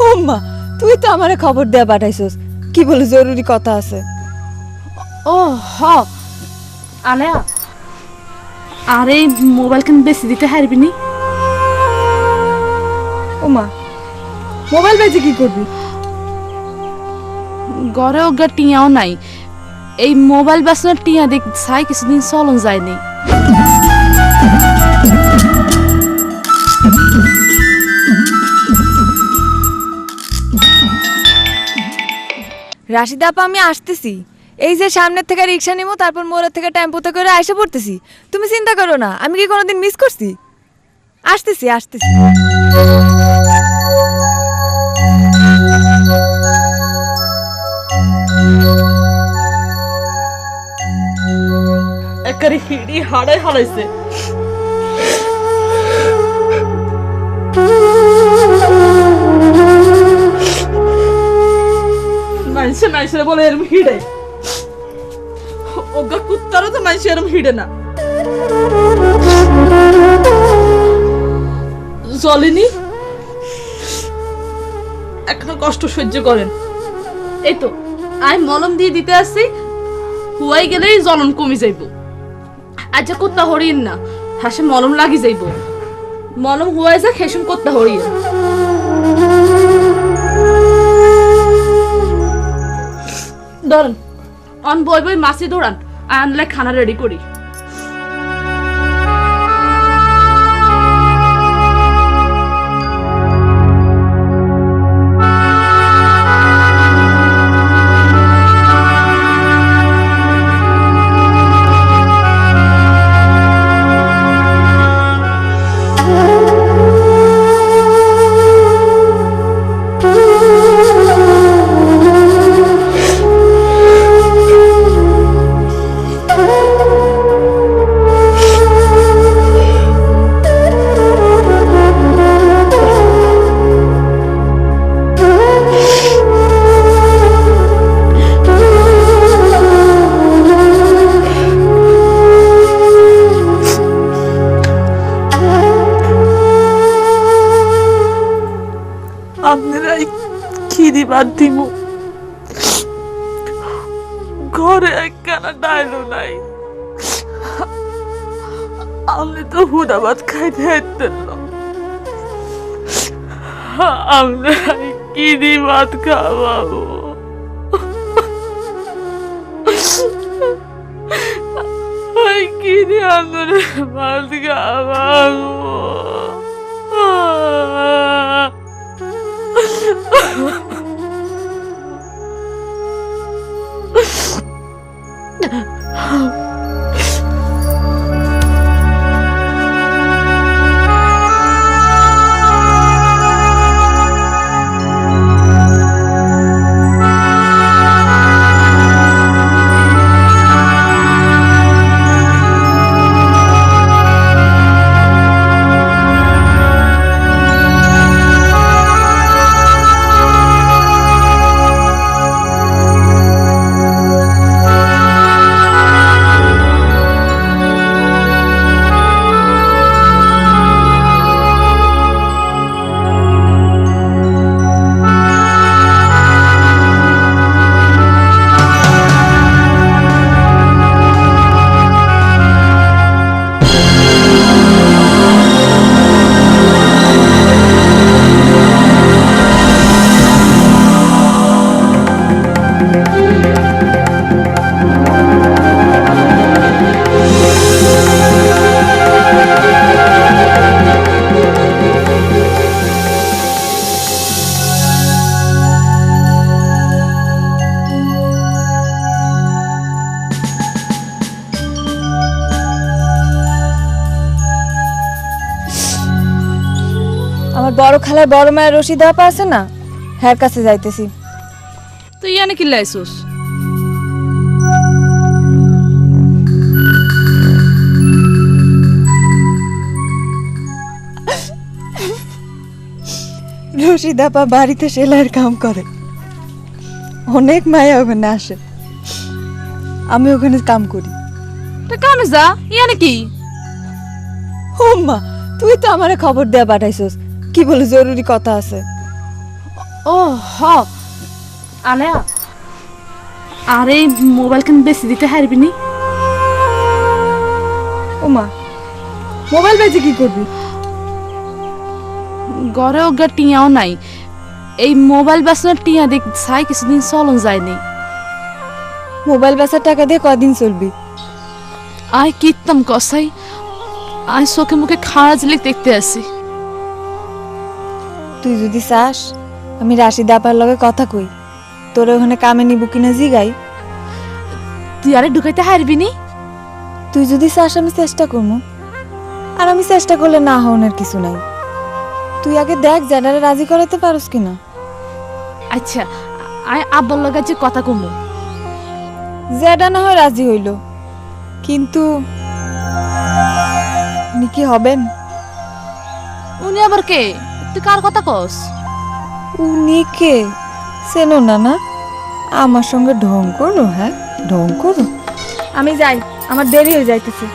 হোম্মা তুই তো আমারে খবর দেয়া পাঠাইছস। কি বলে জরুরি কথা আছে। ও হ। আলেয়া আরে মোবাইল কেন বেশি দিতে হারবি নি? ওমা মোবাইল বেজে কি করবি? ঘরে ওগা টিয়াও নাই। এই মোবাইল বাসনের টিয়া দেখ চাই কিছুদিন চলন যায়নি রাশিদা আপা, আমি আসতেছি। এই যে সামনের থেকে রিক্সা নিবো তারপর মোড়ের থেকে টেম্পোতে করে আইসা পড়তেছি। তুমি চিন্তা করো না, আমি কি কোনোদিন মিস করছি? আসতেছি আসতেছি। একারে হিড়ি হাড়াই হারাইছে মানুষের বলে এরম হিড়ে। ওগা কুত্তারও তো মানুষ এরম হিড়ে না। চলেনি এখনও কষ্ট সহ্য করেন। এই তো, আমি মলম দিয়ে দিতে আসছি, হুয়াই গেলেই জ্বলন কমে যাইব। যে কুত্তা হরিণ না, হাসে মলম লাগি যাইব। মলম হুয়াই যা খেসুম কুত্তা হরিণ। ধরুন। অন বই বই মাসি দৌড়ান আনলে খানা রেডি করি। আপনারাই খিদি বাদ দিব ঘরে একখানা ডাইলো নাই। আপনি তো হুদাবাদ খাইতে হাইতেন না। আপনারাই কিদি ভাত খাওয়াবো। আই কিদি আপনারা ভাত খাওয়াবো। আমার বড় খালার বড় মায়ের রশিদা আপা আছে না? হ্যার কাছে যাইতেছি। তুই ইয়ানে কি লাইছুস রশিদা আপা বাড়িতে সেলাইয়ের কাম করে। অনেক মায়া ওখানে আসে। আমি ওখানে কাম করি। তা কামে যা ইয়ানে কি? হোম্মা তুই তো আমারে খবর দেয়া পাঠাইছস। কি বলে জরুরি কথা আছে? ও হ। আলেয়া আরে মোবাইল কেন বেশি দিতে হারবি নি? ওমা মোবাইল বেচে কি করবি? ঘরে ওগা টিয়াও নাই। এই মোবাইল বেসানোর টিয়া দেখ চাই কিছুদিন চলন যায়নি মোবাইল বেচার টাকা দিয়ে কদিন চলবি? আয় কীর্তম কসাই আয় চোখে মুখে খাড়া জিলিক দেখতে আসি। তুই যদি চাস আমি রাশিদ আপার লগে কথা কই। তোর ওখানে কামে নিব কিনা জিগাই। তুই আরে ঢুকাইতে হারবি নি? তুই যদি চাস আমি চেষ্টা করব আর আমি চেষ্টা করলে না হওয়ার কিছু নাই। তুই আগে দেখ জেনারে রাজি করাইতে পারস কিনা। আচ্ছা আয় আব্বার লগে যে কথা কমু। জেডা না হয় রাজি হইল। কিন্তু উনি কি হবেন? উনি আবার কে? তুই কার কথা কস? উনি কে? সেনো না না? আমার সঙ্গে ঢং করো হ্যাঁ? ঢং করো। আমি যাই আমার দেরি হয়ে যাইতেছে।